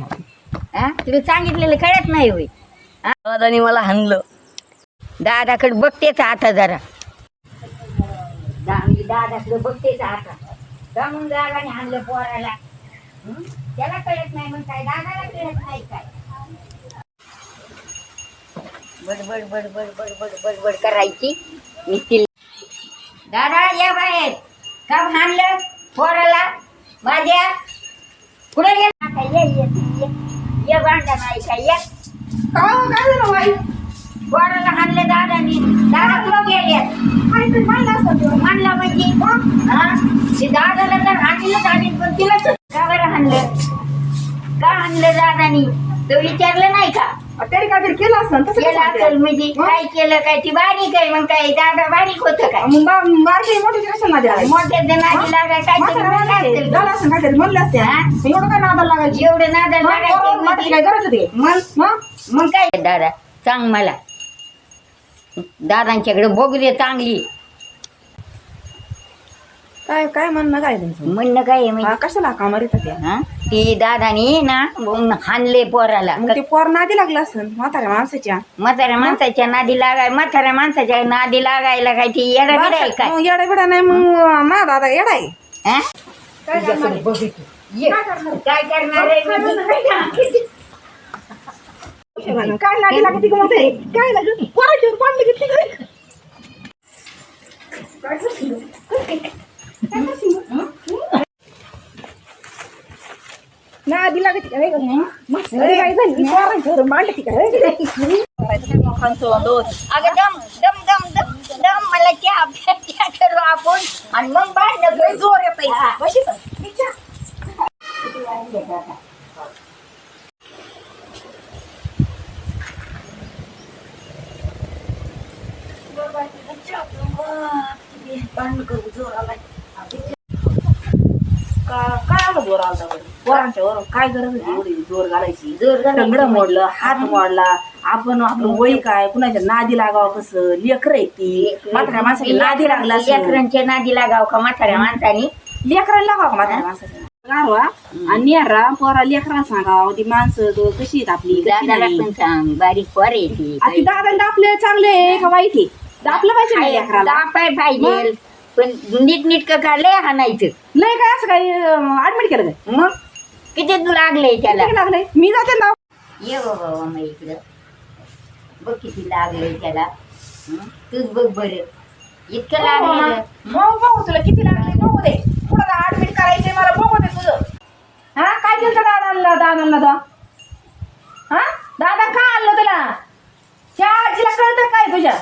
हा? तुला सांगितलेलं कळत नाही होय. दादानी मला हाणलं. दादाकडे बघतेच आता जरा. दा- मी दादाकडे बघतेच आता. दादाने आणलं पोराला? हं? त्याला कळत नाही मग काय? दादाला कळत नाही काय? बडबड बडबड बडबड बडबड करायची. दादा या बाहेर. का आणलं पोराला? माझ्या कुठे गेला? ये ये ये. ये भांडण नाही काय ये काय झालं बाई? पोराला हाणले दादानी. दादा तुला गेले? काहीतरी म्हणलं असं ते. म्हणला म्हणजे? हा? ते दादाला तर हाणलं दादी पण तिला का बरं हाणलं? का हाणलं दादानी? तो विचारलं नाही का? त्याने काहीतरी केलं असं तसं केलं कसं असेल म्हणजे? काय केलं काय ती बारीक आहे मग काय दादा बारीक होतं काय मग बा- बारकी मोठी? मोठ्या नादी लागाय काय म्हातारं झालं म्हणायचे, असेल झालं असं काहीतरी म्हणलं असते. हा? एवढं काय नादाला लागायची? एवढं नादा मग लागायचं म्हातारी काय म्हणजे- गरज होती? मग? मग? मग काय? दादा सांग मला. दादांच्याकडे बघू दे चांगली. काय काय म्हणणं काय तुमचं? म्हणणं काय आहे म्हणजे? हा, कशाला का मारित त्या? हा? ती दादानी ना हाणले पोराला मग ते पोर नादी लागलं असं म्हाताऱ्या माणसाच्या म्हाताऱ्या माणसाच्या नादी लागाय म्हाताऱ्या माणसाच्या नादी लागायला काय ती येडा बिडा आहे काय मग येडा बिडा नाही मग मा दादा येडा आहे हा? काय. ये. करणार? आहे मी? काय लागते का मग ते काय लागलं पोराच्यावर पाडलं घेतली काय काय करशील? काय करशील? हं? लागते? हे का? म्हातारी काय झाली मांडती काय. अगं दम दम दम दम दम मला चहा चहा करू आपण आणि मग बाहेर लय जोर येतोय. का- जोर आलता बरं? पोरांच्या वरून काय गरज होती? एवढी जोर घालायची. जोर घालायची. टंगडं मोडलं हात मोडला. आपण आपलं वय काय? कुणाच्या नादी लागावं कसं? लेकर आहे ती. म्हाताऱ्या माणसाची नादी लागला. लेकरांच्या नादी लागाव का म्हाताऱ्या माणसानी? लेकराला लागावं का म्हाताऱ्या माणसाच्या गारवा आणि नेरा पोरा लेकराला सांगावं. ती माणसं तो कशी आहेत आपली? कशी दादाला नाही. पण सांग. बारीक पोर आहे ती. आ, ती दादा आपले चांगले आहे का वाईट आहे? दापलं पाहिजे ना लेकराला? दापाय पाहिजे. पण नीट नीट का लय हाणायचं. लय काय असं काय ऍडमिट केलं काय? मग? किती तू लागलंय त्याला? किती लागलंय? मी जाते ना. ये बाबा मग इकडं. बघ किती लागलंय त्याला. हं? तूच बघ बरं. इतकं हो, लागलेलं मग बघू तुला किती लागले बघू दे. पुढं ऍडमिट करायचंय मला बघू दे तुझं. हा? काय केलं दादाला दादाला दा हा? दादा का आणलं तुला? त्या आजीला कळतं काय तुझ्या?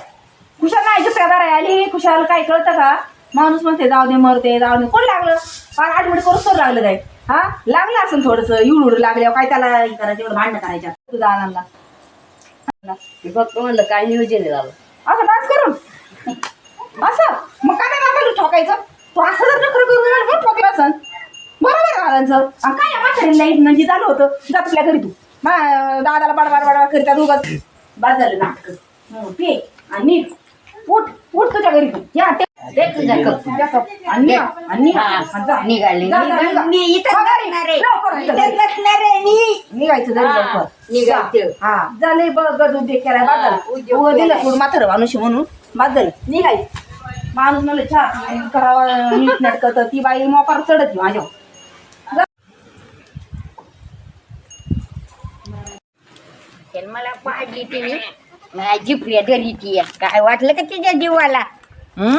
कुशाल नाही दुसऱ्या आली कुशाल काय कळतं का? माणूस म्हणते जाऊ दे मरते जाऊ दे. कोण लागलं? पार ऍडमिट करून तर लागलं काय? हा? लागलं असं थोडंसं युड लागल्यावर काय त्याला करायचं एवढं भांडणं करायच्या तू दादाला फक्त म्हणलं काय नियोजन झालं असं डान्स करून? असं? मग काय नाही ठोकायचं? तो असं जर नखर करून मग ठोकलं असं बरोबर आणि काय म्हातारी लाइट म्हणजे झालं होतं? जा तुझ्या घरी तू. मा दादाला बडबड बडबड करीता उगाच बाद झालं नाटक. पे आणि उठ उठ तुझ्या घरी तू. या दे तुझा कप. कप. आणि आणि. निघाले. मी. बसणार आहे. बसणार आहे मी. निघायचं लवकर निघायचं. हा झाले बघ उगं दिलं माणूस म्हणून झालं निघायचं माणूस म्हणलं छा करावा नीट ती बाई मोकार चढत माझ्या मला पाडली तिने माझी प्रिय धरी ती काय वाटलं का तिच्या जीवाला हं?